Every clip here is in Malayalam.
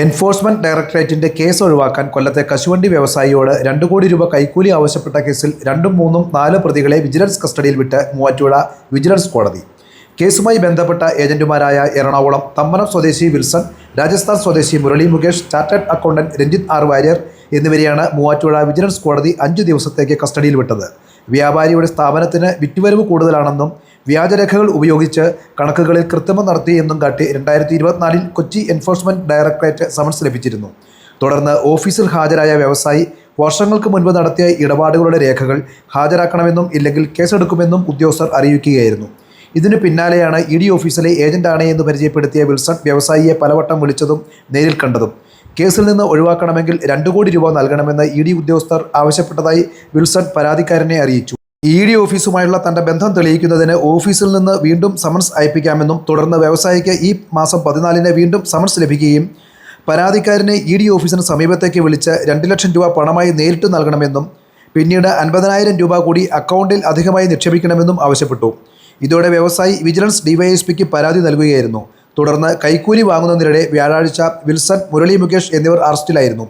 എൻഫോഴ്സ്മെന്റ് ഡയറക്ടറേറ്റിന്റെ കേസ് ഒഴിവാക്കാൻ കൊല്ലത്തെ കശുവണ്ടി വ്യവസായിയോട് രണ്ട് കോടി രൂപ കൈക്കൂലി ആവശ്യപ്പെട്ട കേസിൽ രണ്ടും മൂന്നും നാല് പ്രതികളെ വിജിലൻസ് കസ്റ്റഡിയിൽ വിട്ട് മൂവാറ്റുപുഴ വിജിലൻസ് കോടതി. കേസുമായി ബന്ധപ്പെട്ട ഏജന്റുമാരായ എറണാകുളം തമ്മനം സ്വദേശി വിൽസൺ രാജസ്ഥാൻ സ്വദേശി Murali Mukesh chartered accountant Ranjith R Warrier എന്നിവരെയാണ് മൂവാറ്റുപുഴ വിജിലൻസ് കോടതി അഞ്ചു ദിവസത്തേക്ക് കസ്റ്റഡിയിൽ വിട്ടത്. വ്യാപാരിയുടെ സ്ഥാപനത്തിന് വിറ്റുവരവ് കൂടുതലാണെന്നും വ്യാജരേഖകൾ ഉപയോഗിച്ച് കണക്കുകളിൽ കൃത്രിമം നടത്തിയെന്നും കാട്ടി രണ്ടായിരത്തി ഇരുപത്തിനാലിൽ കൊച്ചി എൻഫോഴ്സ്മെന്റ് ഡയറക്ടറേറ്റ് സമൻസ് ലഭിച്ചിരുന്നു. തുടർന്ന് ഓഫീസിൽ ഹാജരായ വ്യവസായി വർഷങ്ങൾക്ക് മുൻപ് നടത്തിയ ഇടപാടുകളുടെ രേഖകൾ ഹാജരാക്കണമെന്നും ഇല്ലെങ്കിൽ കേസെടുക്കുമെന്നും ഉദ്യോഗസ്ഥർ അറിയിക്കുകയായിരുന്നു. ഇതിനു പിന്നാലെയാണ് ഇ ഡി ഓഫീസിലെ ഏജന്റാണ് എന്ന് പരിചയപ്പെടുത്തിയ വിൽസൺ വ്യവസായിയെ പലവട്ടം വിളിച്ചതും നേരിൽ കണ്ടതും. കേസിൽ നിന്ന് ഒഴിവാക്കണമെങ്കിൽ രണ്ടു കോടി രൂപ നൽകണമെന്ന് ഇ ഡി ഉദ്യോഗസ്ഥർ ആവശ്യപ്പെട്ടതായി വിൽസൺ പരാതിക്കാരനെ അറിയിച്ചു. ഇ ഡി ഓഫീസുമായുള്ള തന്റെ ബന്ധം തെളിയിക്കുന്നതിന് ഓഫീസിൽ നിന്ന് വീണ്ടും സമൻസ് അയപ്പിക്കാമെന്നും തുടർന്ന് വ്യവസായിക്ക് ഈ മാസം പതിനാലിന് വീണ്ടും സമൻസ് ലഭിക്കുകയും പരാതിക്കാരനെ ഇ ഡി ഓഫീസിന് സമീപത്തേക്ക് വിളിച്ച് രണ്ട് ലക്ഷം രൂപ പണമായി നേരിട്ട് നൽകണമെന്നും പിന്നീട് അൻപതിനായിരം രൂപ കൂടി അക്കൗണ്ടിൽ അധികമായി നിക്ഷേപിക്കണമെന്നും ആവശ്യപ്പെട്ടു. ഇതോടെ വ്യവസായി വിജിലൻസ് ഡിവൈഎസ്പിക്ക് പരാതി നൽകുകയായിരുന്നു. തുടർന്ന് കൈക്കൂലി വാങ്ങുന്നതിനിടെ വ്യാഴാഴ്ച വിൽസൺ മുരളി മുകേഷ് എന്നിവർ അറസ്റ്റിലായിരുന്നു.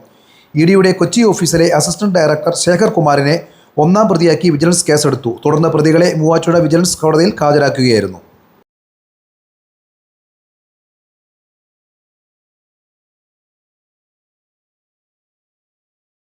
ഇ ഡിയുടെ കൊച്ചി ഓഫീസിലെ അസിസ്റ്റന്റ് ഡയറക്ടർ ശേഖർ കുമാറിനെ ഒന്നാം പ്രതിയാക്കി വിജിലൻസ് കേസെടുത്തു. തുടർന്ന് പ്രതികളെ മൂവാറ്റുപുഴ വിജിലൻസ് കോടതിയിൽ ഹാജരാക്കുകയായിരുന്നു.